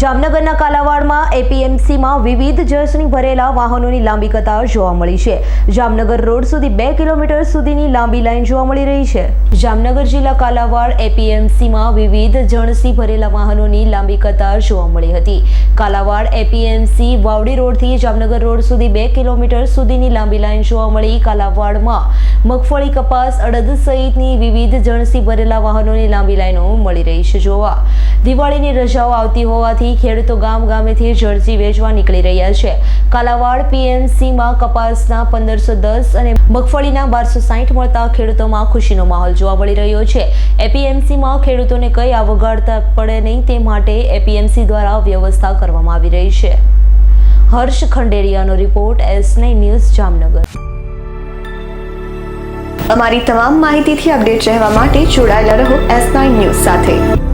જામનગરના કાલાવાડમાં એપીએમસીમાં વિવિધ જર્સની ભરેલા વાહનોની લાંબી કતાર જોવા મળી છે. જામનગર રોડ સુધી બે કિલોમીટર સુધીની લાંબી લાઇન જોવા મળી રહી છે. જામનગર જિલ્લા કાલાવાડ એપીએમસીમાં વિવિધ જણસી ભરેલા વાહનોની લાંબી કતાર જોવા મળી હતી. કાલાવાડ એપીએમસી વાવડી રોડથી જામનગર રોડ સુધી બે કિલોમીટર સુધીની લાંબી લાઇન જોવા મળી. કાલાવાડમાં મગફળી કપાસ અડદ સહિતની વિવિધ જણસી ભરેલા વાહનોની લાંબી લાઈનો મળી રહી છે જોવા. દિવાળીની રજાઓ આવતી હોવાથી ખેડૂતો ગામ ગામેથી જળસી વેચવા નીકળી રહ્યા છે. કાલાવાડ પીએમસીમાં કપાસના પંદરસો દસ અને મગફળીના બારસો સાઠ મળતા ખેડૂતોમાં ખુશીનો માહોલ જોવા મળી રહ્યો છે. એપીએમસીમાં ખેડૂતોને કઈ આવગાડતા પડે નહીં તે માટે એપીએમસી દ્વારા વ્યવસ્થા કરવામાં આવી રહી છે. હર્ષ ખંડેરિયાનો રિપોર્ટ એસ ન્યૂઝ જામનગર. અમારી તમામ માહિતીથી અપડેટ રહેવા માટે જોડાયેલા રહો એસ નાઇન ન્યૂઝ સાથે.